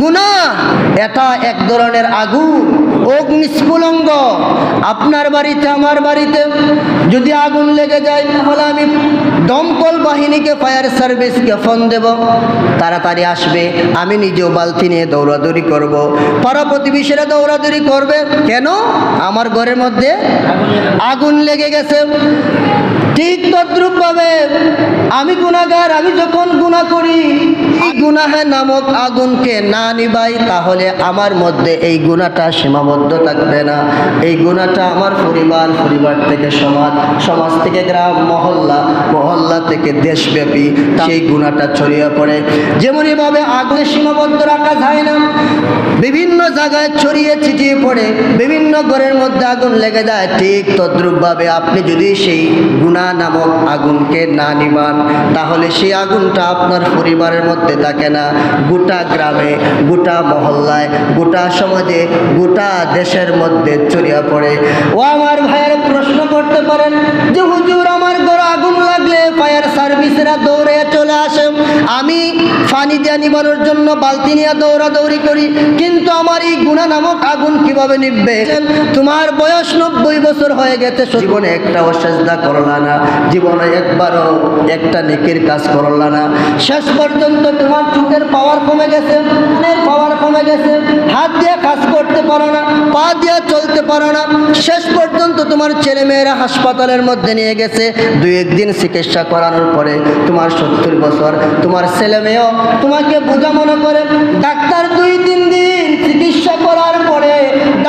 গুণা, এটা এক ধরনের আগুন, অগ্নিস্ফুলঙ্গ। আপনার বাড়িতে, আমার বাড়িতে যদি আগুন লেগে যায়, তাহলে আমি দমকল বাহিনীকে, ফায়ার সার্ভিসকে ফোন দেব। তাড়াতাড়ি আসবে, আমি নিজেও বালতি নিয়ে দৌড়াদৌড়ি করব। পাড়া প্রতিবেশীরা দৌড়াদৌড়ি করবে। কেন? আমার ঘরের মধ্যে আগুন লেগে গেছে। ঠিক তদ্রুপভাবে আমি গুণাগার আমি যখন গুণা করি, এই গুনাহে নামক আগুনকে না নিবাই, তাহলে আমার মধ্যে এই গুণাটা সীমাবদ্ধ থাকবে না। এই গুণাটা আমার পরিবার পরিবার থেকে সমাজ সমাজ থেকে গ্রাম, মহল্লা মহল্লা থেকে দেশব্যাপী সেই গুণাটা ছড়িয়ে পড়ে। যেমনইভাবে আগুনে সীমাবদ্ধ রাখা যায় না। বিভিন্ন জায়গায় ছড়িয়ে ছিটিয়ে পড়ে, বিভিন্ন ঘরের মধ্যে আগুন লেগে যায়, ঠিক তদ্রুপভাবে আপনি যদি সেই গুণা নামক আগুনকে না নিবান, তাহলে সেই আগুনটা আপনার পরিবারের মধ্যে থাকে না। গোটা গ্রামে, গোটা মহল্লায়, গোটা সমাজে, গোটা দেশের মধ্যে ছড়িয়ে পড়ে। ও আমার ভাইয়ের প্রশ্ন করতে পারেন যে, হুজুর, আমার ঘরে আগুন লাগলে ফায়ার সার্ভিসেরা দৌড়ে চলে আসে আমি পানি দিয়ে নিবানোর জন্য বালতি নিয়ে দৌড়াদৌড়ি করি। কিন্তু আমার এই গুণা নামক আগুন কীভাবে নিববে তোমার বয়স নব্বই বছর হয়ে গেছে জীবনে একটা অসেজদা করলা না জীবনে একবারও একটা নেকির কাজ করলা না। শেষ পর্যন্ত তোমার চোখের পাওয়ার কমে গেছে পাওয়ার কমে গেছে। হাত দিয়ে কাজ করতে পারো না। পা দিয়ে চলতে পারো না। শেষ পর্যন্ত তোমার ছেলে মেয়েরা হাসপাতালের মধ্যে নিয়ে গেছে। দুই একদিন চিকিৎসা করানোর পরে তোমার সত্তর বছর, তোমার ছেলে মেয়েও তোমাকে বোঝা মনে করে, ডাক্তার দুই তিন দিন চিকিৎসা করার পরে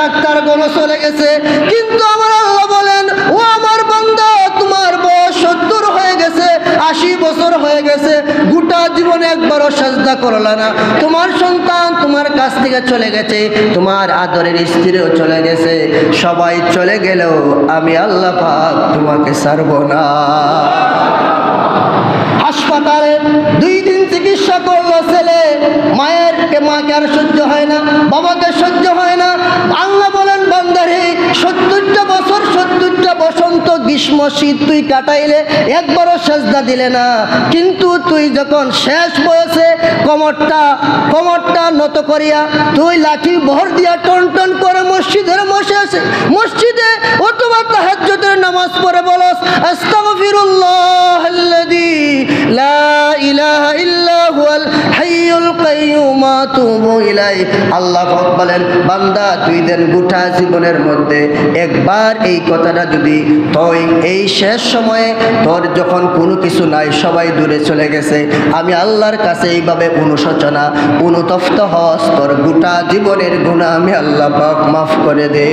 ডাক্তার গণ চলে গেছে। কিন্তু আমার আল্লাহ বলেন, ও আমার বান্দা, তোমার বয়স সত্তর হয়ে গেছে, আশি বছর হয়ে গেছে জীবনে একবারও সাজদা করলা না। তোমার সন্তান তোমার কাছ থেকে চলে গেছে, তোমার আদরের স্ত্রীও চলে গেছে। সবাই চলে গেলেও আমি আল্লাহ পাক তোমাকে ছাড়ব না। হাসপাতালে দুই দিন চিকিৎসা করল ছেলে। মায়ের মাকে আর সহ্য হয় না, বাবাকে সহ্য হয় না। আল্লাহ শীত তুই কাটাইলে একবারও সেজদা দিলে না। কিন্তু তুই যখন শেষ বয়সে কমরটা কমরটা নত করিয়া তুই লাঠি ভর দিয়া টন টন করে মসজিদের মশে আসে মসজিদে অথবা তাহার নামাজ ইলাই আল্লাহ বলেন, বান্দা, তুই দেন গোটা জীবনের মধ্যে একবার এই কথাটা যদি তুই এই শেষ সময়ে তোর যখন কোনো কিছু নাই, সবাই দূরে চলে গেছে। আমি আল্লাহর কাছে এইভাবে অনুশোচনা, অনুতপ্ত হস, তোর গোটা জীবনের গুণা আমি আল্লাহ পাক মাফ করে দে।